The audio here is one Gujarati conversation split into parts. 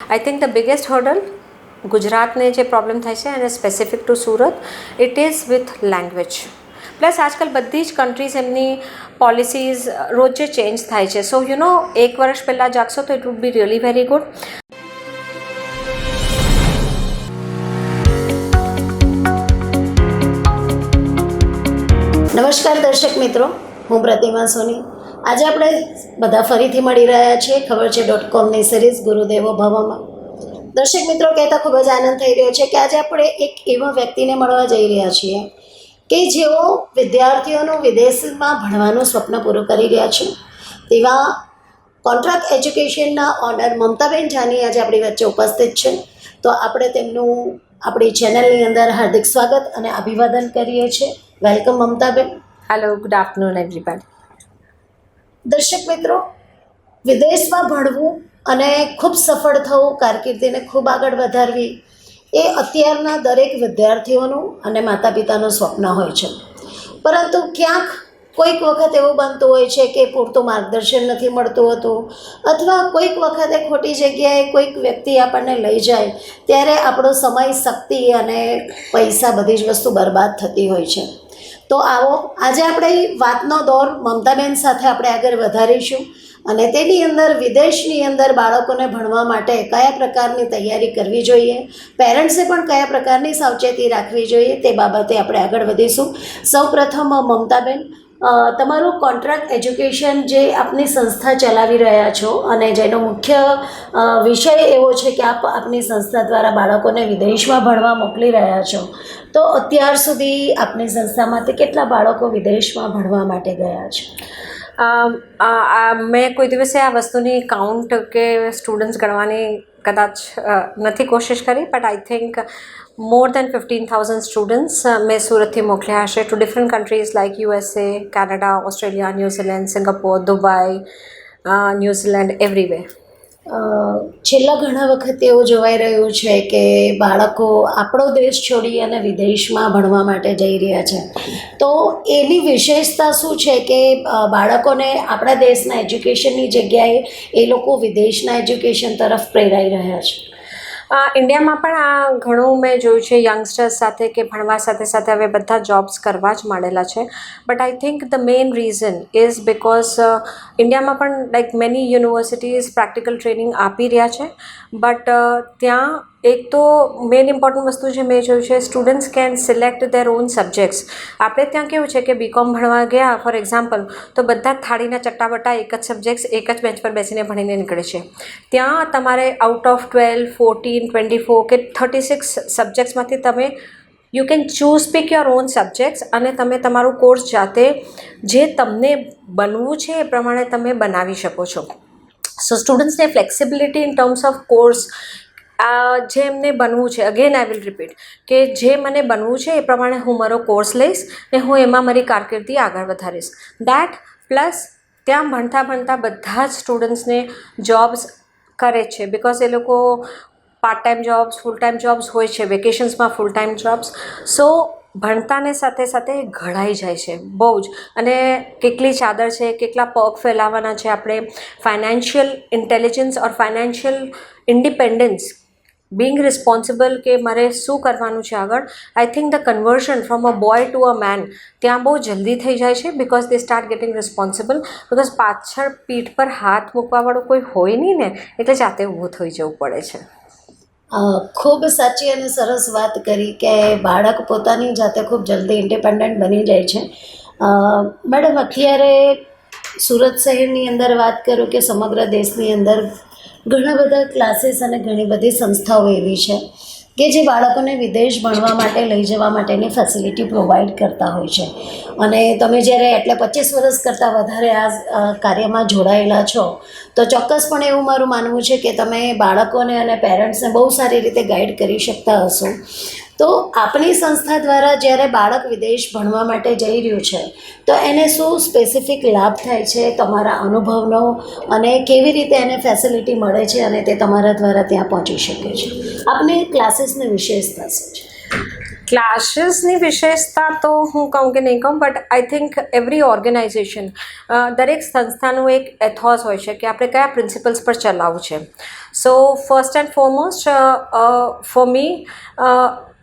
I think the biggest hurdle ગુજરાતને જે પ્રોબ્લેમ થાય છે અને specific to Surat it is with language plus આજકાલ બધી જ કન્ટ્રીઝ એમની પોલિસીઝ રોજે ચેન્જ થાય છે. સો યુ નો એક વર્ષ પહેલાં જાગશો તો it would be really very good નમસ્કાર દર્શક મિત્રો, હું પ્રતિમા સોની. આજે આપણે બધા ફરીથી મળી રહ્યા છીએ. ખબર છે ડોટ કોમની સિરીઝ ગુરુદેવો ભવમાં. દર્શક મિત્રો, કહેતા ખૂબ જ આનંદ થઈ રહ્યો છે કે આજે આપણે એક એવા વ્યક્તિને મળવા જઈ રહ્યા છીએ કે જેઓ વિદ્યાર્થીઓનું વિદેશમાં ભણવાનું સ્વપ્ન પૂરું કરી રહ્યા છે. તેવા કોન્ટ્રાક્ટ એજ્યુકેશનના ઓનર મમતાબેન જાની આજે આપણી વચ્ચે ઉપસ્થિત છે. તો આપણે તેમનું, આપણી ચેનલની અંદર હાર્દિક સ્વાગત અને અભિવાદન કરીએ છીએ. Welcome Mamtaben. Hello good afternoon everybody દર્શક મિત્રો, વિદેશમાં ભણવું અને ખૂબ સફળ થવું, કારકિર્દીને ખૂબ આગળ વધારવી, એ અત્યારના દરેક વિદ્યાર્થીઓનું અને માતા પિતાનું સ્વપ્ન હોય છે. પરંતુ ક્યાંક કોઈક વખત એવું બનતું હોય છે કે પૂરતું માર્ગદર્શન નથી મળતું હતું, અથવા કોઈક વખતે ખોટી જગ્યાએ કોઈક વ્યક્તિ આપણને લઈ જાય, ત્યારે આપણો સમય, શક્તિ અને પૈસા બધી જ વસ્તુ બરબાદ થતી હોય છે. તો આવો, આજે આપણે વાતનો દોર મમતાબેન સાથે આપણે આગળ વધારીશું અને તેની અંદર વિદેશની અંદર બાળકોને ભણવા માટે કયા પ્રકારની તૈયારી કરવી જોઈએ, પેરેન્ટ્સે પણ કયા પ્રકારની સાવચેતી રાખવી જોઈએ તે બાબતે આપણે આગળ વધીશું. સૌપ્રથમ, મમતાબેન તમારું કોન્ટ્રાક્ટ એજ્યુકેશન જે આપની સંસ્થા ચલાવી રહ્યા છો અને જેનો મુખ્ય વિષય એવો છે કે આપ આપની સંસ્થા દ્વારા બાળકોને વિદેશમાં ભણવા મોકલી રહ્યા છો તો અત્યાર સુધી આપની સંસ્થામાંથી કેટલા બાળકો વિદેશમાં ભણવા માટે ગયા છે? મેં કોઈ દિવસે આ વસ્તુની કાઉન્ટ કે સ્ટુડન્ટ્સ ગણવાની કદાચ નથી કોશિશ કરી but I think more than fifteen thousand students મેં સુરતથી મોકલ્યા હશે to different countries like USA Canada Australia New Zealand Singapore Dubai New Zealand every way uh, છેલ્લા ઘણા વખત એવું જોવાઈ રહ્યું છે કે બાળકો આપણો દેશ છોડી અને વિદેશમાં ભણવા માટે જઈ રહ્યા છે. તો એની વિશેષતા શું છે કે બાળકોને આપણા દેશના એજ્યુકેશનની જગ્યાએ એ લોકો વિદેશના એજ્યુકેશન તરફ પ્રેરાઈ રહ્યા છે? ઇન્ડિયામાં પણ આ ઘણું મેં જોયું છે યંગસ્ટર્સ સાથે કે ભણવા સાથે સાથે હવે બધા જોબ્સ કરવા જ માંડેલા છે. But I think the main reason is because ઇન્ડિયામાં પણ like many universities practical training આપી રહ્યા છે. બટ ત્યાં એક તો મેઇન ઇમ્પોર્ટન્ટ વસ્તુ જે મેં જોયું છે students can select their own subjects આપણે ત્યાં કેવું છે કે બીકોમ ભણવા ગયા ફોર એક્ઝામ્પલ તો બધા થાળીના ચટ્ટાબટ્ટા એક જ સબ્જેક્ટ્સ એક જ બેન્ચ પર બેસીને ભણીને નીકળે છે. ત્યાં તમારે out of twelve fourteen twenty four કે થર્ટી સિક્સ સબ્જેક્ટ્સમાંથી તમે you can choose pick your own subjects અને તમે તમારું કોર્સ જાતે જે તમને બનવું છે એ પ્રમાણે તમે બનાવી શકો છો. So સ્ટુડન્ટ્સને flexibility in terms of course આ જે એમને બનવું છે અગેન આઈ વિલ રિપીટ કે જે મને બનવું છે એ પ્રમાણે હું મારો કોર્સ લઈશ ને હું એમાં મારી કારકિર્દી આગળ વધારીશ. દેટ પ્લસ ત્યાં ભણતા ભણતા બધા જ સ્ટુડન્ટ્સને જોબ્સ કરે છે બિકોઝ એ લોકો part time jobs full time jobs હોય છે વેકેશન્સમાં ફૂલ ટાઈમ જોબ્સ સો ભણતાને સાથે સાથે ઘડાઈ જાય છે, બહુ જ. અને કેટલી ચાદર છે, કેટલા પગ ફેલાવવાના છે આપણે. Financial intelligence or financial independence being responsible કે મારે શું કરવાનું છે આગળ? I think the conversion from a boy to a man ત્યાં બહુ જલ્દી થઈ જાય છે because they start getting responsible because પાછળ પીઠ પર હાથ મૂકવાવાળું કોઈ હોય નહીં ને, એટલે જાતે ઊભું થઈ જવું પડે છે. ખૂબ સાચી અને સરસ વાત કરી કે બાળક પોતાની જાતે ખૂબ જલ્દી ઇન્ડિપેન્ડન્ટ બની જાય છે. મેડમ, અત્યારે સુરત શહેરની અંદર વાત કરું કે સમગ્ર દેશની અંદર ઘણા બધા ક્લાસીસ અને ઘણી બધી સંસ્થાઓ એવી છે કે જે બાળકોને વિદેશ ભણવા માટે લઈ જવા માટેની ફેસિલિટી પ્રોવાઈડ કરતા હોય છે. અને તમે જ્યારે એટલે પચીસ વર્ષ કરતાં વધારે આ કાર્યમાં જોડાયેલા છો, તો ચોક્કસપણે એવું મારું માનવું છે કે તમે બાળકોને અને પેરેન્ટ્સને બહુ સારી રીતે ગાઈડ કરી શકતા હશો. તો આપણી સંસ્થા દ્વારા જ્યારે બાળક વિદેશ ભણવા માટે જઈ રહ્યું છે, તો એને શું સ્પેસિફિક લાભ થાય છે, તમારા અનુભવનો અને કેવી રીતે એને ફેસિલિટી મળે છે અને તે તમારા દ્વારા ત્યાં પહોંચી શકે છે? આપને ક્લાસીસની વિશેષતા શું છે? ક્લાસીસની વિશેષતા તો હું કહું કે નહીં કહું but I think every organisation દરેક સંસ્થાનું એક એથોસ હોય છે કે આપણે કયા પ્રિન્સિપલ્સ પર ચલાવવું છે. So first and foremost for me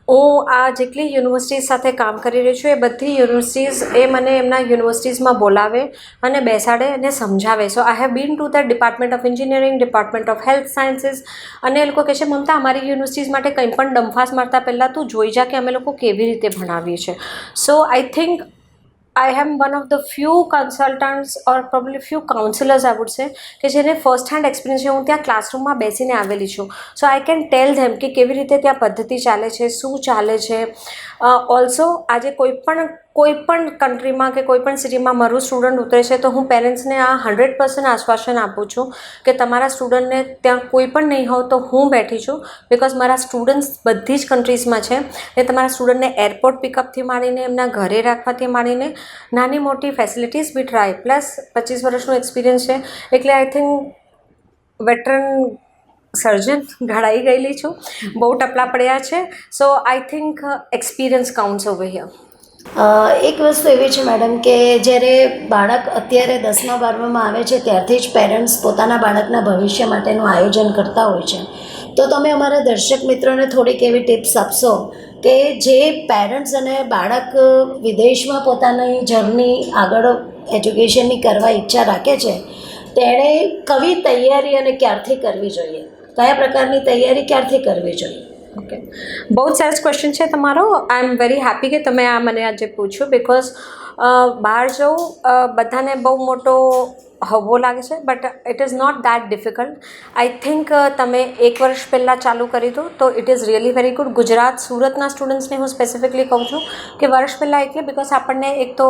હું આ જેટલી યુનિવર્સિટીઝ સાથે કામ કરી રહી છું, એ બધી યુનિવર્સિટીઝ એ મને એમના યુનિવર્સિટીઝમાં બોલાવે અને બેસાડે અને સમજાવે. So I have been to the department of engineering department of health sciences અને એ લોકો કહે છે, મમતા, અમારી યુનિવર્સિટીઝ માટે કંઈ પણ ડંફાસ મારતા પહેલાં તું જોઈ જા કે અમે લોકો કેવી રીતે ભણાવીએ છીએ. So I think I am one of the few consultants or probably few counsellors I would say કે જેને ફર્સ્ટ હેન્ડ એક્સપિરિયન્સ છે. હું ત્યાં ક્લાસરૂમમાં બેસીને આવેલી છું. So I can tell them કે કેવી રીતે ત્યાં પદ્ધતિ ચાલે છે, શું ચાલે છે. ઓલ્સો આજે કોઈ પણ કોઈ પણ કન્ટ્રીમાં કે કોઈ પણ સિટીમાં મારું સ્ટુડન્ટ ઉતરે છે, તો હું પેરેન્ટ્સને આ હંડ્રેડ પર્સન્ટ આશ્વાસન આપું છું કે તમારા સ્ટુડન્ટને ત્યાં કોઈ પણ નહીં હોવ તો હું બેઠી છું. બિકોઝ મારા સ્ટુડન્ટ્સ બધી જ કન્ટ્રીઝમાં છે. એ તમારા સ્ટુડન્ટને એરપોર્ટ પિકઅપથી માંડીને, એમના ઘરે રાખવાથી માંડીને, નાની મોટી ફેસિલિટીઝ બી ટ્રાય પ્લસ પચીસ વર્ષનું એક્સપિરિયન્સ છે. એટલે આઈ થિંક વેટરન સર્જન ઘડાઈ ગયેલી છું. બહુ ટપલા પડ્યા છે. So I think experience counts over here એક વસ્તુ એવી છે મેડમ કે જ્યારે બાળક અત્યારે દસમા, બારમામાં આવે છે, ત્યારથી જ પેરેન્ટ્સ પોતાના બાળકના ભવિષ્ય માટેનું આયોજન કરતા હોય છે. તો તમે અમારા દર્શક મિત્રોને થોડીક એવી ટિપ્સ આપશો કે જે પેરેન્ટ્સ અને બાળક વિદેશમાં પોતાની જર્ની આગળ એજ્યુકેશનની કરવા ઈચ્છા રાખે છે, તેણે કવી તૈયારી અને ક્યારથી કરવી જોઈએ? કયા પ્રકારની તૈયારી ક્યારથી કરવી જોઈએ? ઓકે બહુ જ સરસ ક્વેશ્ચન છે તમારો. આઈ એમ વેરી હેપી કે તમે આ મને આજે પૂછ્યું બિકોઝ બહાર જવું બધાને બહુ મોટો હવો લાગે છે but it is not that difficult I think તમે એક વર્ષ પહેલાં ચાલુ કરી દો તો it is really very good Gujarat સુરતના સ્ટુડન્ટ્સને હું સ્પેસિફિકલી કહું છું કે વર્ષ પહેલાં એટલે બિકોઝ આપણને એક તો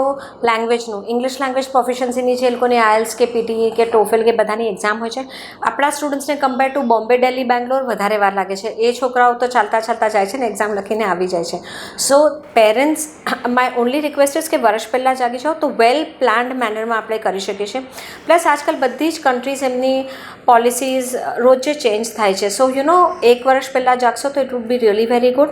લેંગ્વેજનું ઇંગ્લિશ લેંગ્વેજ પ્રોફિશન્સીની જે લોકોની આયલ્સ કે પીટી કે ટોફેલ કે બધાની એક્ઝામ હોય છે, આપણા સ્ટુડન્ટ્સને કમ્પેર ટુ બોમ્બે દિલ્હી બેંગ્લોર વધારે વાર લાગે છે. એ છોકરાઓ તો ચાલતા ચાલતા જાય છે ને એક્ઝામ લખીને આવી જાય છે. So parents my only request is કે વર્ષ પહેલાં જાગી જાઓ તો વેલ પ્લાન્ડ મેનરમાં આપણે કરી શકીએ છીએ. પ્લસ આજકાલ બધી જ કન્ટ્રીઝ એમની પોલિસીઝ રોજે ચેન્જ થાય છે. સો યુ નો એક વર્ષ પહેલાં જાગશો તો it would be really very good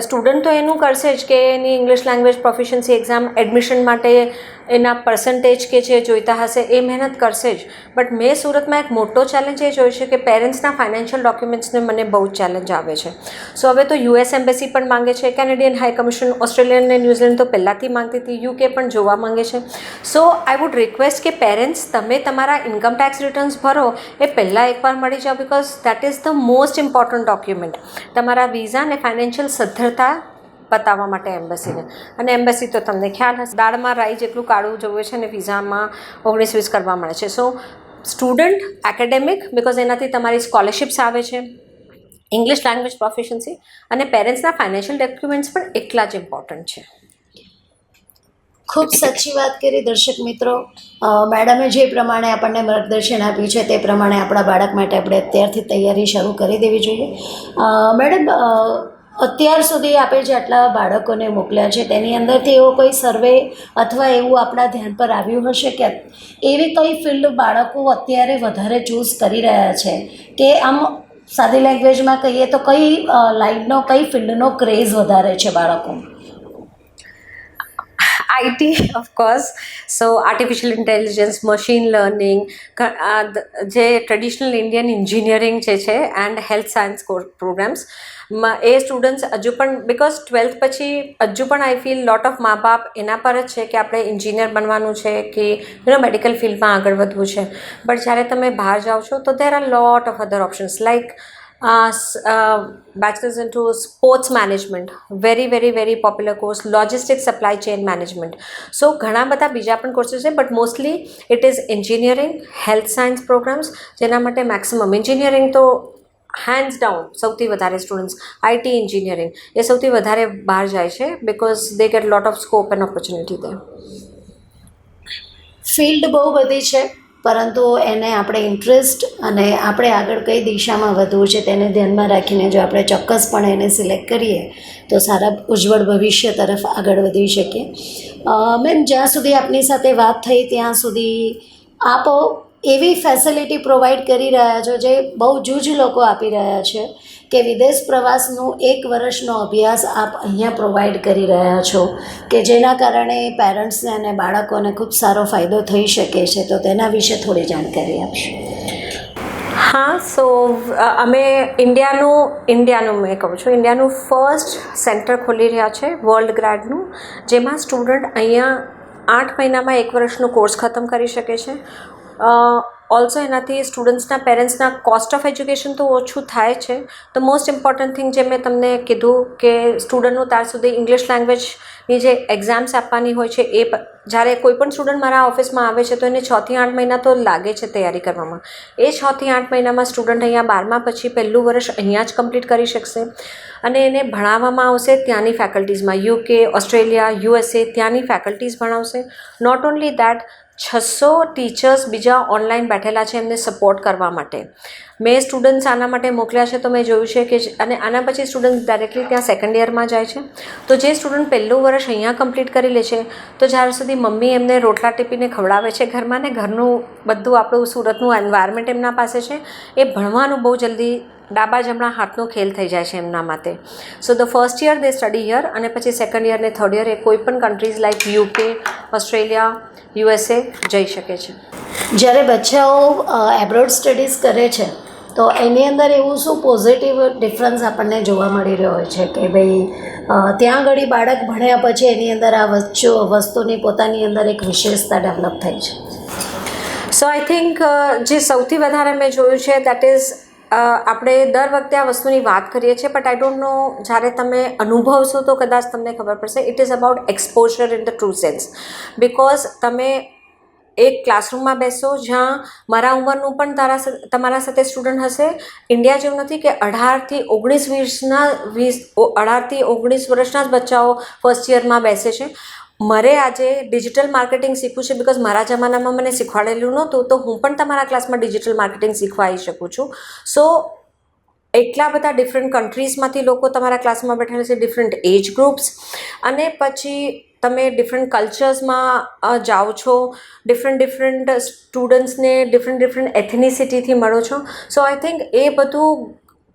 student તો એનું કરશે જ કે એની English language proficiency exam admission માટે એના પર્સન્ટેજ કે જે જોઈતા હશે એ મહેનત કરશે જ. બટ મેં સુરતમાં એક મોટો ચેલેન્જ એ જોયો છે કે પેરેન્ટ્સના ફાઇનાન્શિયલ ડોક્યુમેન્ટ્સને મને બહુ જ ચેલેન્જ આવે છે. સો હવે તો યુએસ એમ્બેસી પણ માંગે છે કેનેડિયન હાઈ કમિશન ઓસ્ટ્રેલિયન અને ન્યૂઝીલેન્ડ તો પહેલાંથી માંગતી હતી યુકે પણ જોવા માંગે છે. સો આઈ વુડ રિક્વેસ્ટ કે પેરેન્ટ્સ તમે તમારા ઇન્કમ ટેક્સ રિટર્ન્સ ભરો, એ પહેલાં એકવાર મળી જાઓ because that is the most important document તમારા વિઝા અને ફાઇનાન્શિયલ સદ્ધરતા બતાવવા માટે એમ્બસીને અને એમ્બસી તો તમને ખ્યાલ હશે, દાળમાં રાઈ જેટલું કાળું જવું છે અને વિઝામાં ઓગણીસ વીસ કરવા મળે છે. સો સ્ટુડન્ટ એકેડેમિક બિકોઝ એનાથી તમારી સ્કોલરશિપ્સ આવે છે ઇંગ્લિશ લેંગ્વેજ પ્રોફિશન્સી અને પેરેન્ટ્સના ફાઇનાન્શિયલ ડોક્યુમેન્ટ્સ પણ એટલા જ ઇમ્પોર્ટન્ટ છે. ખૂબ સાચી વાત કરી દર્શક મિત્રો. મેડમે જે પ્રમાણે આપણને માર્ગદર્શન આપ્યું છે તે પ્રમાણે આપણા બાળક માટે આપણે અત્યારથી તૈયારી શરૂ કરી દેવી જોઈએ. મેડમ અત્યાર સુધી આપણે જે આટલા બાળકોને મોકલ્યા છે, તેની અંદરથી એવો કોઈ સર્વે અથવા એવું આપણા ધ્યાન પર આવ્યું હશે કે એવી કઈ ફિલ્ડ બાળકો અત્યારે વધારે ચૂઝ કરી રહ્યા છે કે આમ સાદી લેંગ્વેજમાં કહીએ તો કઈ લાઈનનો કઈ ફિલ્ડનો ક્રેઝ વધારે છે બાળકો IT of course so artificial intelligence machine learning જે ટ્રેડિશનલ ઇન્ડિયન એન્જિનિયરિંગ જે છે એન્ડ હેલ્થ સાયન્સ પ્રોગ્રામ્સ એ સ્ટુડન્ટ્સ હજુ પણ બિકોઝ ટ્વેલ્થ પછી હજુ પણ આઈ ફીલ લોટ ઓફ મા બાપ એના પર જ છે કે આપણે એન્જિનિયર બનવાનું છે, કે યુ નો મેડિકલ ફિલ્ડમાં આગળ વધવું છે. બટ જ્યારે તમે બહાર જાઓ છો, તો there are lot of other options like bachelor's into sports management. Very very very popular course, logistics supply chain management. So, ઘણા બધા બીજા પણ કોર્સીસ છે but mostly it is engineering health science programs જેના માટે મેક્સિમમ એન્જિનિયરિંગ તો હેન્ડ્સ ડાઉન સૌથી વધારે સ્ટુડન્ટ્સ આઈટી એન્જિનિયરિંગ એ સૌથી વધારે બહાર જાય છે because they get lot of scope and opportunity the field બહુ બધી છે. પરંતુ એને આપણે ઇન્ટરેસ્ટ અને આપણે આગળ કઈ દિશામાં વધવું છે તેને ધ્યાનમાં રાખીને જો આપણે ચોક્કસપણે એને સિલેક્ટ કરીએ, તો સારા ઉજ્જવળ ભવિષ્ય તરફ આગળ વધી શકીએ. મેમ, જ્યાં સુધી આપની સાથે વાત થઈ, ત્યાં સુધી આપો એવી ફેસિલિટી પ્રોવાઈડ કરી રહ્યા છો જે બહુ જૂજ લોકો આપી રહ્યા છે. કે વિદેશ પ્રવાસનું એક વર્ષનો અભ્યાસ આપ અહીંયા પ્રોવાઈડ કરી રહ્યા છો, કે જેના કારણે પેરેન્ટ્સને અને બાળકોને ખૂબ સારો ફાયદો થઈ શકે છે, તો તેના વિશે થોડી જાણકારી આપશો. હા સો અમે ઇન્ડિયાનું ઇન્ડિયાનું મેં કહું છું, ઇન્ડિયાનું ફર્સ્ટ સેન્ટર ખોલી રહ્યા છે વર્લ્ડ ગ્રાડનું જેમાં સ્ટુડન્ટ અહીંયા આઠ મહિનામાં એક વર્ષનો કોર્સ ખતમ કરી શકે છે. ઓલ્સો એનાથી સ્ટુડન્ટ્સના પેરેન્ટ્સના કોસ્ટ ઓફ એજ્યુકેશન તો ઓછું થાય છે. તો મોસ્ટ ઇમ્પોર્ટન્ટ થિંગ જે મેં તમને કીધું કે સ્ટુડન્ટનું ત્યાર સુધી ઇંગ્લિશ લેંગ્વેજની જે એક્ઝામ્સ આપવાની હોય છે, એ જ્યારે કોઈ પણ સ્ટુડન્ટ મારા ઓફિસમાં આવે છે, તો એને છથી આઠ મહિના તો લાગે છે તૈયારી કરવામાં. એ છથી આઠ મહિનામાં સ્ટુડન્ટ અહીંયા બારમા પછી પહેલું વર્ષ અહીંયા જ કમ્પ્લીટ કરી શકશે. અને એને ભણાવવામાં આવશે ત્યાંની ફેકલ્ટીઝમાં યુકે ઓસ્ટ્રેલિયા યુએસએ ત્યાંની ફેકલ્ટીઝ ભણાવશે. નોટ ઓન્લી દેટ છસો ટીચર્સ બીજા ઓનલાઈન બેઠેલા છે એમને સપોર્ટ કરવા માટે. મેં સ્ટુડન્ટ્સ આના માટે મોકલ્યા છે તો મેં જોયું છે કે અને આના પછી સ્ટુડન્ટ ડાયરેક્ટલી ત્યાં સેકન્ડ યરમાં જાય છે. તો જે સ્ટુડન્ટ પહેલું વર્ષ અહીંયા કમ્પ્લીટ કરી લે છે, તો જ્યાર સુધી મમ્મી એમને રોટલા ટીપીને ખવડાવે છે ઘરમાં ને ઘરનું બધું આપણું સુરતનું એન્વાયરમેન્ટ એમના પાસે છે, એ ભણવાનું બહુ જલ્દી ડાબા જમણા હાથનો ખેલ થઈ જાય છે એમના માટે. So the first year they study year અને પછી સેકન્ડ યર ને થર્ડ યર એ કોઈ પણ countries like UK Australia USA જઈ શકે છે. જ્યારે બચ્ચાઓ એબ્રોડ સ્ટડીઝ કરે છે તો એની અંદર એવું શું પોઝિટિવ ડિફરન્સ આપણને જોવા મળી રહ્યો હોય છે કે ભાઈ ત્યાં આગળ બાળક ભણ્યા પછી એની અંદર આ વસ્તુ વસ્તુની પોતાની અંદર એક વિશેષતા ડેવલપ થઈ છે. સો આઈ થિંક જે સૌથી વધારે મેં જોયું છે દેટ ઇઝ આપણે દર વખતે આ વસ્તુની વાત કરીએ છીએ બટ આઈ ડોન્ટ નો જ્યારે તમે અનુભવશો તો કદાચ તમને ખબર પડશે it is about exposure in the true sense because તમે એક ક્લાસરૂમમાં બેસો જ્યાં મારા ઉંમરનું પણ તારા તમારા સાથે સ્ટુડન્ટ હશે. ઇન્ડિયા જેવું નથી કે અઢારથી ઓગણીસ વીસના વીસ અઢારથી ઓગણીસ વર્ષના જ બચ્ચાઓ ફર્સ્ટ યરમાં બેસે છે. મારે આજે ડિજિટલ માર્કેટિંગ શીખવું છે બિકોઝ મારા જમાનામાં મને શીખવાડેલું નહોતું, તો હું પણ તમારા ક્લાસમાં ડિજિટલ માર્કેટિંગ શીખવા શકું છું. સો એટલા બધા ડિફરન્ટ કન્ટ્રીઝમાંથી લોકો તમારા ક્લાસમાં બેઠેલા છે ડિફરન્ટ એજ ગ્રુપ્સ અને પછી તમે ડિફરન્ટ કલ્ચર્સમાં જાઓ છો ડિફરન્ટ ડિફરન્ટ સ્ટુડન્ટ્સને ડિફરન્ટ ડિફરન્ટ એથનિસિટીથી મળો છો. સો આઈ થિંક એ બધું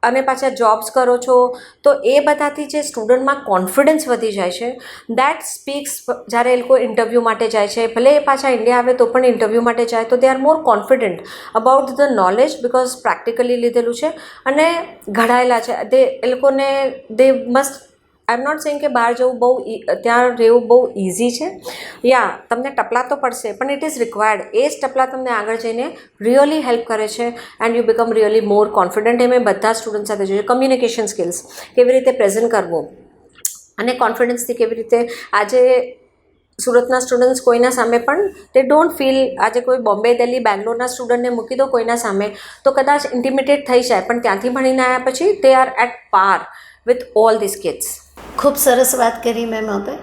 અને પાછા જોબ્સ કરો છો, તો એ બધાથી જે સ્ટુડન્ટમાં કોન્ફિડન્સ વધી જાય છે. દેટ સ્પીક્સ જ્યારે એ લોકો ઇન્ટરવ્યૂ માટે જાય છે, ભલે એ પાછા ઇન્ડિયા આવે તો પણ ઇન્ટરવ્યૂ માટે જાય, તો they are more confident about the knowledge because practically લીધેલું છે. અને ઘડાયેલા છે. તે એ લોકોને they must I am not saying કે બહાર જવું બહુ ત્યાં રહેવું બહુ ઇઝી છે. યા તમને ટપલા તો પડશે, પણ ઇટ ઇઝ રિક્વાયર્ડ એ જ ટપલા તમને આગળ જઈને રિયલી હેલ્પ કરે છે and you become really more confident એ મેં બધા સ્ટુડન્ટ સાથે જોયું કમ્યુનિકેશન સ્કિલ્સ કેવી રીતે પ્રેઝન્ટ કરવું અને કોન્ફિડન્સથી કેવી રીતે આજે સુરતના સ્ટુડન્ટ્સ કોઈના સામે પણ તે ડોન્ટ ફીલ આજે કોઈ બોમ્બે દિલ્હી બેંગ્લોરના સ્ટુડન્ટને મૂકી દો કોઈના સામે, તો કદાચ ઇન્ટિમિટેટ થઈ જાય, પણ ત્યાંથી ભણીને આવ્યા પછી they are at par with all this kids ખૂબ સરસ વાત કરી મેમ આપે.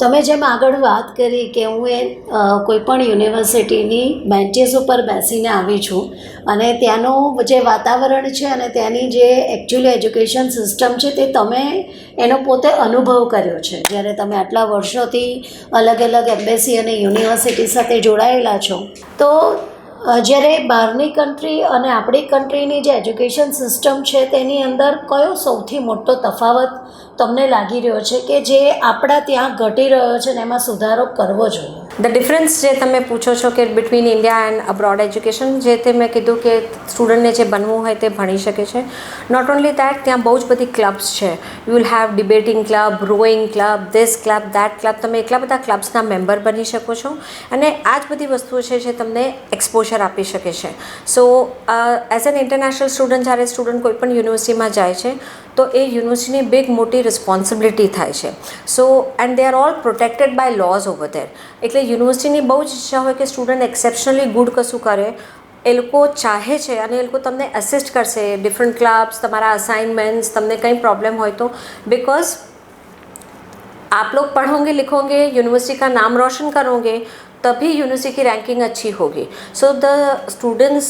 તમે જેમ આગળ વાત કરી કે હું એ કોઈપણ યુનિવર્સિટીની બેન્ચીસ ઉપર બેસીને આવી છું અને ત્યાંનું જે વાતાવરણ છે અને ત્યાંની જે એકચ્યુઅલી એજ્યુકેશન સિસ્ટમ છે તે તમે એનો પોતે અનુભવ કર્યો છે. જ્યારે તમે આટલા વર્ષોથી અલગ અલગ એમ્બેસી અને યુનિવર્સિટી સાથે જોડાયેલા છો, તો જ્યારે બહારની કન્ટ્રી અને આપણી કન્ટ્રીની જે એજ્યુકેશન સિસ્ટમ છે તેની અંદર કયો સૌથી મોટો તફાવત તમને લાગી રહ્યો છે કે જે આપણા ત્યાં ઘટી રહ્યો છે ને એમાં સુધારો કરવો જોઈએ? ધ ડિફરન્સ જે તમે પૂછો છો કે between India and abroad education જે તે મેં કીધું કે સ્ટુડન્ટને જે બનવું હોય તે ભણી શકે છે. નોટ ઓન્લી દેટ ત્યાં બહુ જ બધી ક્લબ્સ છે. You will have debating club rowing club this club that club તમે એટલા બધા ક્લબ્સના મેમ્બર બની શકો છો. અને આ જ બધી વસ્તુઓ છે જે તમને એક્સપોઝર આપી શકે છે. So as an international student જ્યારે સ્ટુડન્ટ કોઈ પણ યુનિવર્સિટીમાં જાય છે, તો એ યુનિવર્સિટીની બિગ મોટી રિસ્પોન્સિબિલિટી થાય છે so and they are all protected by laws over there એટલે યુનિવર્સિટીની બહુ જ ઈચ્છા હોય કે સ્ટુડન્ટ એક્સેપ્શનલી ગુડ કશું કરે એ લોકો ચાહે છે અને એ લોકો તમને અસિસ્ટ કરશે ડિફરન્ટ ક્લબ્સ તમારા અસાઇનમેન્ટ્સ તમને કંઈ પ્રોબ્લેમ હોય તો बिकॉज आप लोग पढ़ोगे लिखोगे यूनिवर्सिटी का नाम रोशन करोगे तभी यूनिवर्सिटी की रैंकिंग अच्छी होगी सो द સ્ટુડન્ટ્સ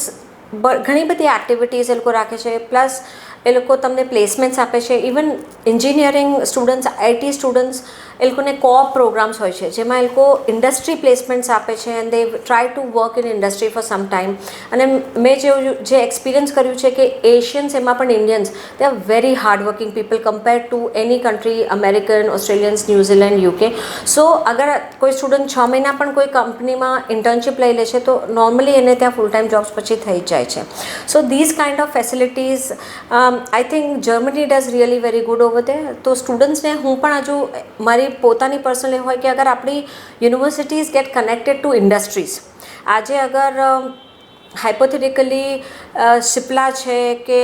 ઘણી બધી એક્ટિવિટીઝ એ લોકો રાખે છે પ્લસ એ લોકો તમને પ્લેસમેન્ટ્સ આપે છે. Even engineering students IT students એ લોકોને કોપ પ્રોગ્રામ્સ હોય છે, જેમાં એ લોકો ઇન્ડસ્ટ્રી પ્લેસમેન્ટ્સ આપે છે and they try to work in industry for some time અને મેં જે જે એક્સપિરિયન્સ કર્યું છે કે એશિયન્સ એમાં પણ Indians they are very hard working people compare to any country American Australians New Zealand UK so અગર કોઈ સ્ટુડન્ટ છ મહિના પણ કોઈ કંપનીમાં ઇન્ટર્નશીપ લઈ લે છે, તો નોર્મલી એને ત્યાં ફૂલ ટાઈમ જોબ્સ પછી થઈ જાય છે. So these kind of facilities I think Germany does really very good over there તો સ્ટુડન્ટ્સને હું પણ હજુ મારી પોતાની પર્સનલી હોય કે અગર આપણી universities get connected to industries આજે અગર હાઇપોથેટિકલી સિપ્લા છે કે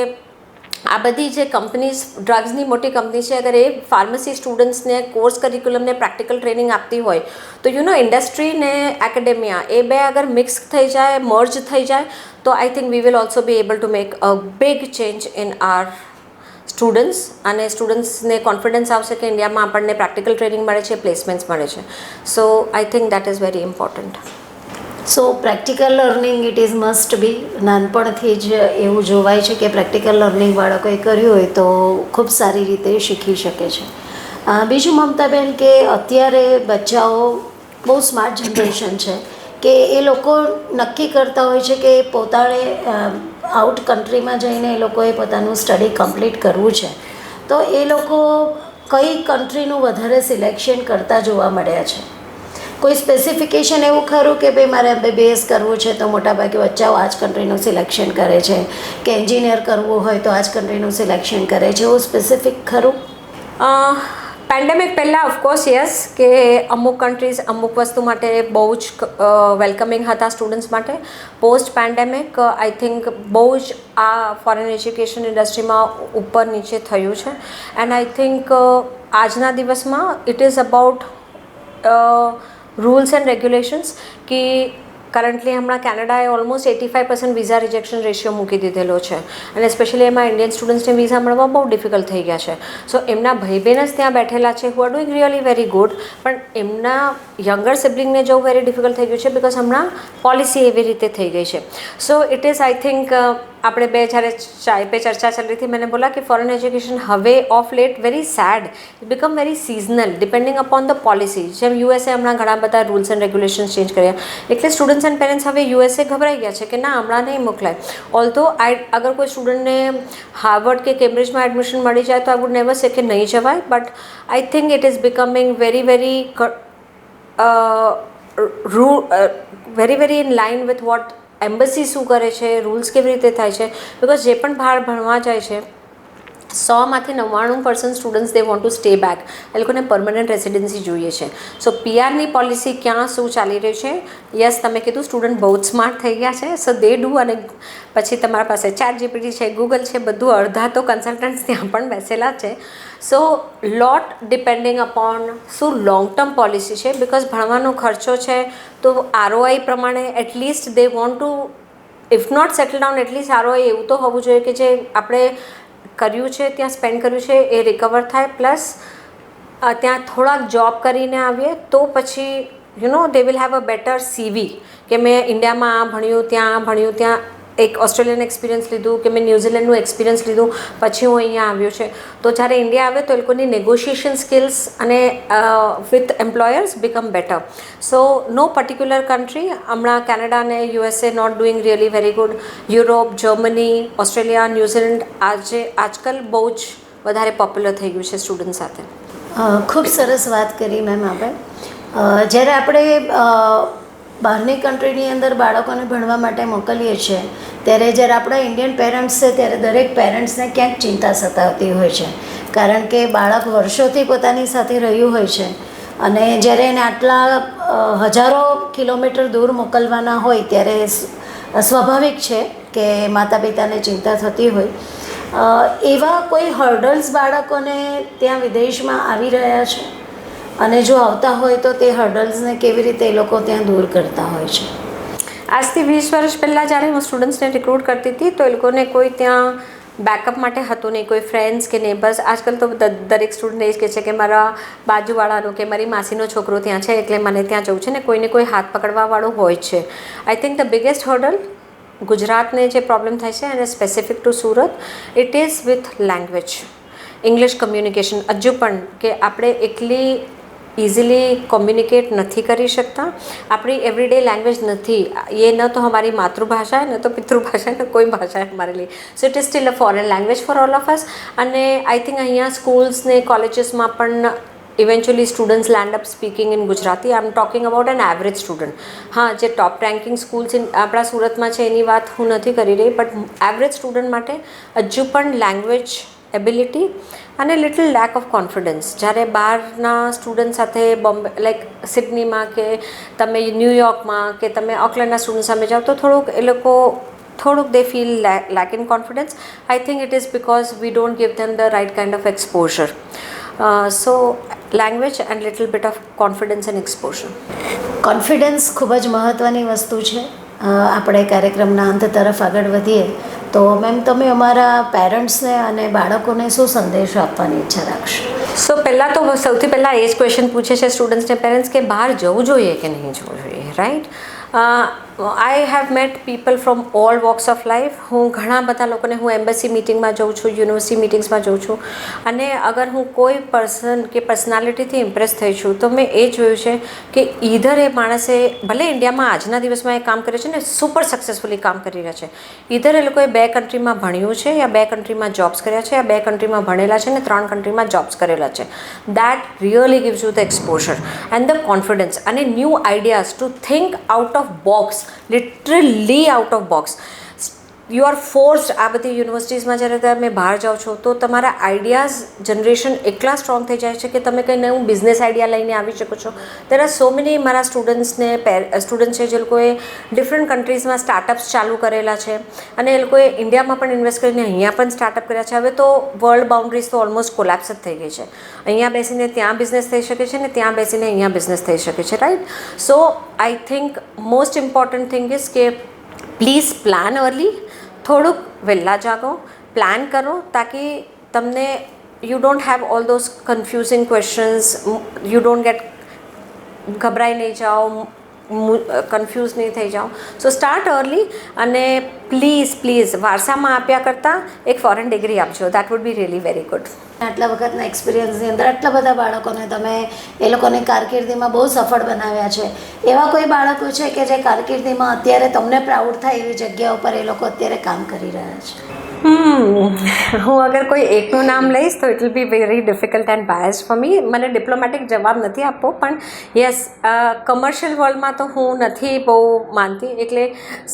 આ બધી જે કંપનીઝ ડ્રગ્સની મોટી કંપની છે, અગર એ ફાર્મસી સ્ટુડન્ટ્સને કોર્સ કરિક્યુલમને પ્રેક્ટિકલ ટ્રેનિંગ આપતી હોય, તો યુ નો ઇન્ડસ્ટ્રી ને એકેડેમિયા એ બે અગર મિક્સ થઈ જાય મર્જ થઈ જાય, તો I think we will also be able to make a big change in our students અને સ્ટુડન્ટ્સને કોન્ફિડન્સ આવશે કે ઇન્ડિયામાં આપણને પ્રેક્ટિકલ ટ્રેનિંગ મળે છે પ્લેસમેન્ટ્સ મળે છે. So I think that is very important so practical learning it is must be નાનપણથી જ એવું જોવાય છે કે પ્રેક્ટિકલ લર્નિંગ બાળકોએ કર્યું હોય તો ખૂબ સારી રીતે શીખી શકે છે. બીજું મમતાબેન કે અત્યારે બચ્ચાઓ બહુ સ્માર્ટ જનરેશન છે કે એ લોકો નક્કી કરતા હોય છે કે પોતાને આઉટ કન્ટ્રીમાં જઈને એ લોકોએ પોતાનું સ્ટડી કમ્પ્લીટ કરવું છે. તો એ લોકો કઈ કન્ટ્રીનું વધારે સિલેક્શન કરતા જોવા મળ્યા છે? કોઈ સ્પેસિફિકેશન એવું ખરું કે ભાઈ મારે એમબીબીએસ કરવું છે તો મોટાભાગે બચ્ચાઓ આ જ કન્ટ્રીનું સિલેક્શન કરે છે કે એન્જિનિયર કરવું હોય તો આ જ કન્ટ્રીનું સિલેક્શન કરે છે? એવું સ્પેસિફિક ખરું? પેન્ડેમિક પહેલાં ઓફકોર્સ યસ કે અમુક કન્ટ્રીઝ અમુક વસ્તુ માટે બહુ જ વેલકમિંગ હતા સ્ટુડન્ટ્સ માટે. પોસ્ટ પેન્ડેમિક આઈ થિંક બહુ જ આ ફોરેન એજ્યુકેશન ઇન્ડસ્ટ્રીમાં ઉપર નીચે થયું છે. એન્ડ આઈ થિંક આજના દિવસમાં it is about rules and regulations કે કરન્ટલી હમણાં કેનેડાએ almost eighty five percent visa rejection ratio મૂકી દીધેલો છે. અને સ્પેશિયલી એમાં ઇન્ડિયન સ્ટુડન્ટ્સને વિઝા મળવા બહુ ડિફિકલ્ટ થઈ ગયા છે. સો એમના ભાઈ બહેન જ ત્યાં બેઠેલા છે who are doing really very good પણ એમના યંગર સિબ્લિંગને જવું વેરી ડિફિકલ્ટ થઈ ગયું છે બિકોઝ હમણાં પોલિસી એવી રીતે થઈ ગઈ છે. So it is I think આપણે બે જ્યારે ચાય પે ચર્ચા ચાલી હતી, મેં બોલા કે ફોરેન એજ્યુકેશન હવે of late very sad it become very seasonal depending upon the policy જેમ યુએસએ હમણાં ઘણા બધા રૂલ્સ એન્ડ રેગ્યુલેશન્સ ચેન્જ કર્યા. એટલે સ્ટુડન્ટ્સ એન્ડ પેરેન્ટ્સ હવે યુએસએ ગભરાઈ ગયા છે કે ના, હમણાં નહીં મોકલાય. ઓલ્ધો આઈ અગર કોઈ સ્ટુડન્ટને હાર્વર્ડ કે કેમ્બ્રિજમાં એડમિશન મળી જાય તો આઈ વુડ નેવર સે કે નહીં જવાય but I think it is becoming very very very very in line with what embassy શું કરે છે રૂલ્સ કેવી રીતે થાય છે? બિકોઝ જે પણ બહાર ભણવા જાય છે સોમાંથી નવ્વાણું percent students they want to stay back એ લોકોને પરમનન્ટ રેસિડેન્સી જોઈએ છે. સો પીઆરની પોલિસી ક્યાં શું ચાલી રહ્યું છે? યસ તમે કીધું સ્ટુડન્ટ બહુ જ સ્માર્ટ થઈ ગયા છે. સો દે ડુ અને પછી તમારા પાસે ચાર જીપીટી છે ગૂગલ છે, બધું અડધા તો કન્સલ્ટન્ટ્સ ત્યાં પણ બેસેલા છે. સો લોટ ડિપેન્ડિંગ અપોન શું લોંગ ટર્મ પોલિસી છે બિકોઝ ભણવાનો ખર્ચો છે, તો આરઓઆઈ પ્રમાણે at least they want to if not settle down at least ROI એવું તો હોવું જોઈએ કે જે આપણે કર્યું છે, ત્યાં સ્પેન્ડ કર્યું છે, એ રિકવર થાય. પ્લસ ત્યાં થોડાક જોબ કરીને આવીએ, તો પછી you know they will have a better CV કે મેં ઇન્ડિયામાં આ ભણ્યું, ત્યાં આ ભણ્યું, ત્યાં એક ઓસ્ટ્રેલિયન એક્સપિરિયન્સ લીધું કે મેં ન્યૂઝીલેન્ડનું એક્સપિરિયન્સ લીધું, પછી હું અહીંયા આવ્યો છે. તો જ્યારે ઇન્ડિયા આવે તો એ લોકોની નેગોશિએશન સ્કિલ્સ અને with employers become better so no particular country હમણાં કેનેડા અને USA not doing really very good Europe Germany Australia New Zealand આજે, આજકાલ બહુ જ વધારે પોપ્યુલર થઈ ગયું છે સ્ટુડન્ટ સાથે. ખૂબ સરસ વાત કરી મેમ આપણે. જ્યારે આપણે બહારની કન્ટ્રીની અંદર બાળકોને ભણવા માટે મોકલીએ છીએ. ત્યારે જ્યારે આપણા ઇન્ડિયન પેરેન્ટ્સ છે, ત્યારે દરેક પેરેન્ટ્સને ક્યાંક ચિંતા સતાવતી હોય છે. કારણ કે બાળક વર્ષોથી પોતાની સાથે રહ્યું હોય છે અને જ્યારે એને આટલા હજારો કિલોમીટર દૂર મોકલવાના હોય, ત્યારે સ્વાભાવિક છે કે માતા પિતાને ચિંતા થતી હોય. એવા કોઈ હર્ડલ્સ બાળકોને ત્યાં વિદેશમાં આવી રહ્યા છે? અને જો આવતા હોય તો તે હર્ડલ્સને કેવી રીતે એ લોકો ત્યાં દૂર કરતા હોય છે. આજથી વીસ વર્ષ પહેલાં જ્યારે હું સ્ટુડન્ટ્સને રિક્રુટ કરતી હતી, તો એ લોકોને કોઈ ત્યાં બેકઅપ માટે હતું નહીં. કોઈ ફ્રેન્ડ્સ કે નેબર્સ આજકાલ તો દરેક સ્ટુડન્ટ એ જ કહે છે કે મારા બાજુવાળાનો કે મારી માસીનો છોકરો ત્યાં છે, એટલે મને ત્યાં જવું છે ને કોઈને કોઈ હાથ પકડવાવાળું હોય છે. I think the biggest hurdle ગુજરાતને જે પ્રોબ્લેમ થાય છે અને specific to Surat it is with language English communication હજુ પણ કે આપણે એટલી ઇઝીલી કોમ્યુનિકેટ નથી કરી શકતા આપણી એવરીડે લેંગ્વેજ નથી ये न तो हमारी मातृभाषा है न तो पितृभाषा है न कोई भाषा है हमारे लिए so it is still a foreign language for all of us અને આઈ થિંક અહીંયા સ્કૂલ્સ ને કોલેજીસમાં પણ eventually students land up speaking in Gujarati I am talking about an average student હા જે ટોપ રેન્કિંગ સ્કૂલ્સ ઇન આપણા સુરતમાં છે એની વાત હું નથી કરી રહી બટ એવરેજ સ્ટુડન્ટ માટે હજુ પણ લેંગ્વેજ એબિલિટી અને લિટલ લેક ઓફ કોન્ફિડન્સ જ્યારે બહારના સ્ટુડન્ટ સાથે બોમ્બે લાઈક સિડનીમાં કે તમે ન્યૂયોર્કમાં કે તમે ઓકલેન્ડના સ્ટુડન્ટ સામે જાઓ, તો થોડુંક એ લોકો, થોડુંક they feel lack in confidence I think it is because we don't give them the right kind of exposure so language and little bit of confidence and exposure confidence ખૂબ જ મહત્ત્વની વસ્તુ છે. આપણે કાર્યક્રમના અંત તરફ આગળ વધીએ તો મેમ, તમે અમારા પેરેન્ટ્સને અને બાળકોને શું સંદેશો આપવાની ઈચ્છા રાખશો? સો પહેલાં તો સૌથી પહેલાં એ જ ક્વેશ્ચન પૂછે છે સ્ટુડન્ટ્સને પેરેન્ટ્સ કે બહાર જવું જોઈએ કે નહીં જવું જોઈએ right I have met people from all walks of life હું ઘણા બધા લોકોને હું એમ્બસી મિટિંગમાં જઉં છું, યુનિવર્સિટી મિટિંગ્સમાં જઉં છું. અને અગર હું કોઈ પર્સન કે પર્સનાલિટીથી ઇમ્પ્રેસ થઈ છું, તો મેં એ જોયું છે કે ઈધર એ માણસે ભલે ઇન્ડિયામાં આજના દિવસમાં એ કામ કરે છે ને સુપર સક્સેસફુલી કામ કરી રહ્યા છે. ઈધર એ લોકોએ બે કન્ટ્રીમાં ભણ્યું છે યા બે કન્ટ્રીમાં જોબ્સ કર્યા છે યા બે કન્ટ્રીમાં ભણેલા છે ને ત્રણ કન્ટ્રીમાં જોબ્સ કરેલા છે. That really gives you the exposure and the confidence અને new ideas to think out of box literally out of box you are forced આ બધી યુનિવર્સિટીઝમાં જ્યારે તમે બહાર જાઓ છો, તો તમારા આઈડિયાઝ જનરેશન એટલા સ્ટ્રોંગ થઈ જાય છે કે તમે કંઈ નવું બિઝનેસ આઈડિયા લઈને આવી શકો છો. તેર આર સો મેની મારા સ્ટુડન્ટ્સને સ્ટુડન્ટ છે જે લોકોએ ડિફરન્ટ કન્ટ્રીઝમાં સ્ટાર્ટઅપ્સ ચાલુ કરેલા છે. અને એ લોકોએ ઇન્ડિયામાં પણ ઇન્વેસ્ટ કરીને અહીંયા પણ સ્ટાર્ટઅપ કર્યા છે. હવે તો વર્લ્ડ બાઉન્ડ્રીઝ તો ઓલમોસ્ટ કોલેપ્સ જ થઈ ગઈ છે. અહીંયા બેસીને ત્યાં બિઝનેસ થઈ શકે છે ને ત્યાં બેસીને અહીંયા બિઝનેસ થઈ શકે છે right so I think most important thing is કે પ્લીઝ પ્લાન અર્લી થોડુંક વહેલા જાગો પ્લાન કરો તાકી તમને you don't have all those confusing questions you don't get ગભરાઈ નહીં જાઓ કન્ફ્યુઝ નહીં થઈ જાઓ. સો સ્ટાર્ટ અર્લી અને પ્લીઝ પ્લીઝ વારસામાં આપ્યા કરતાં એક ફોરેન ડિગ્રી આપજો. That would be really very good આટલા વખતના એક્સપિરિયન્સની અંદર આટલા બધા બાળકોને તમે એ લોકોની કારકિર્દીમાં બહુ સફળ બનાવ્યા છે. એવા કોઈ બાળકો છે કે જે કારકિર્દીમાં અત્યારે તમને પ્રાઉડ થાય એવી જગ્યા ઉપર એ લોકો અત્યારે કામ કરી રહ્યા છે? હું અગર કોઈ એકનું નામ લઈશ તો it will be very difficult and bias for me મને ડિપ્લોમેટિક જવાબ નથી આપવો, પણ યસ કમર્શિયલ વર્લ્ડમાં તો હું નથી બહુ માનતી. એટલે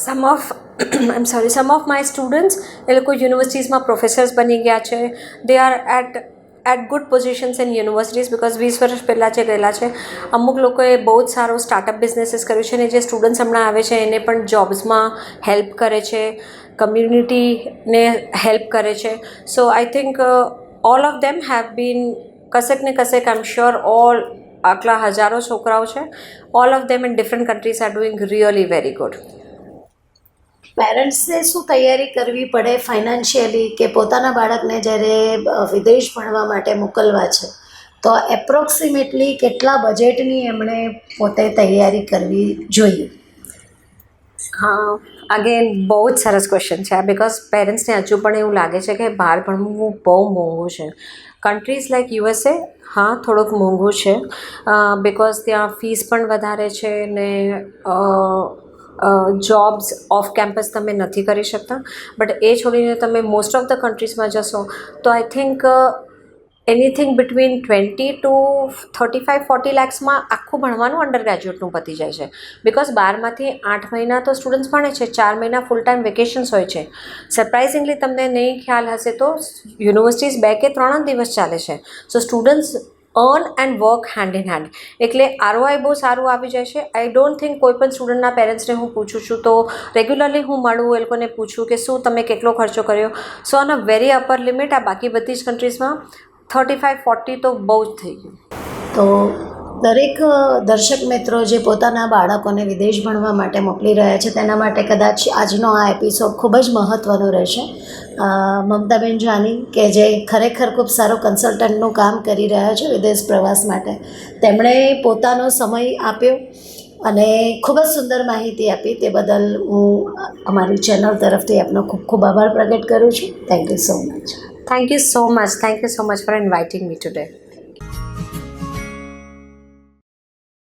some of I am sorry some of my students એ લોકો યુનિવર્સિટીઝમાં પ્રોફેસર્સ બની ગયા છે. They are at at good positions in universities because વીસ વર્ષ પહેલાં જે ગયેલા છે, અમુક લોકોએ બહુ જ સારો સ્ટાર્ટઅપ બિઝનેસીસ કર્યું છે અને જે સ્ટુડન્ટ્સ હમણાં આવે છે, એને પણ જોબ્સમાં હેલ્પ કરે છે કમ્યુનિટીને હેલ્પ કરે છે. So I think all of them have been કશેક ને કશેક આઈ એમ શ્યોર ઓલ આટલા હજારો છોકરાઓ છે. All of them in different countries are doing really very good પેરેન્ટ્સને શું તૈયારી કરવી પડે ફાઇનાન્શિયલી કે પોતાના બાળકને જ્યારે વિદેશ ભણવા માટે મોકલવા છે, તો એપ્રોક્સિમેટલી કેટલા બજેટની એમણે પોતે તૈયારી કરવી જોઈએ? હા અગેન બહુ જ સરસ ક્વેશ્ચન છે બિકોઝ પેરેન્ટ્સને હજુ પણ એવું લાગે છે કે બહાર ભણવું બહુ મોંઘું છે. કન્ટ્રીઝ લાઇક યુએસએ હા, થોડુંક મોંઘું છે બિકોઝ ત્યાં ફીસ પણ વધારે છે ને જોબ્સ ઓફ કેમ્પસ તમે નથી કરી શકતા. બટ એ છોડીને તમે મોસ્ટ ઓફ ધ કન્ટ્રીઝમાં જશો, તો I think anything between twenty to thirty five forty લેક્સમાં આખું ભણવાનું અંડર ગ્રેજ્યુએટનું પતી જાય છે. બિકોઝ બારમાંથી આઠ મહિના તો સ્ટુડન્ટ્સ ભણે છે, ચાર મહિના ફૂલ ટાઈમ વેકેશન્સ હોય છે. સરપ્રાઇઝિંગલી તમને નહીં ખ્યાલ હશે તો યુનિવર્સિટીઝ બે કે ત્રણ દિવસ ચાલે છે. So students earn and work hand in hand એટલે આરઓઆઈ બહુ સારું આવી જાય છે. આઈ ડોન્ટ થિંક કોઈ પણ સ્ટુડન્ટના પેરેન્ટ્સને હું પૂછું છું તો રેગ્યુલરલી હું મળું, એ લોકોને પૂછું કે શું તમે કેટલો ખર્ચો કર્યો? So on very upper limit આ બાકી બધી જ કન્ટ્રીઝમાં થર્ટી ફાઇવ ફોર્ટી તો બહુ જ થઈ ગયું. તો દરેક દર્શક મિત્રો જે પોતાના બાળકોને વિદેશ ભણવા માટે મોકલી રહ્યા છે, તેના માટે કદાચ આજનો આ એપિસોડ ખૂબ જ મહત્ત્વનો રહેશે. મમતાબેન જાની કે જે ખરેખર ખૂબ સારું કન્સલ્ટન્ટનું કામ કરી રહ્યા છે વિદેશ પ્રવાસ માટે, તેમણે પોતાનો સમય આપ્યો અને ખૂબ જ સુંદર માહિતી આપી. તે બદલ હું અમારી ચેનલ તરફથી આપનો ખૂબ ખૂબ આભાર પ્રગટ કરું છું. Thank you so much thank you so much thank you so much for inviting me today